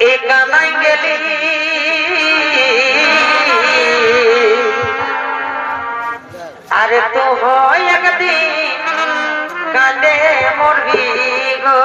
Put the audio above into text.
এ কানাই গেলি। আরে তো হয় একদিন কাঁদে মরবি গো।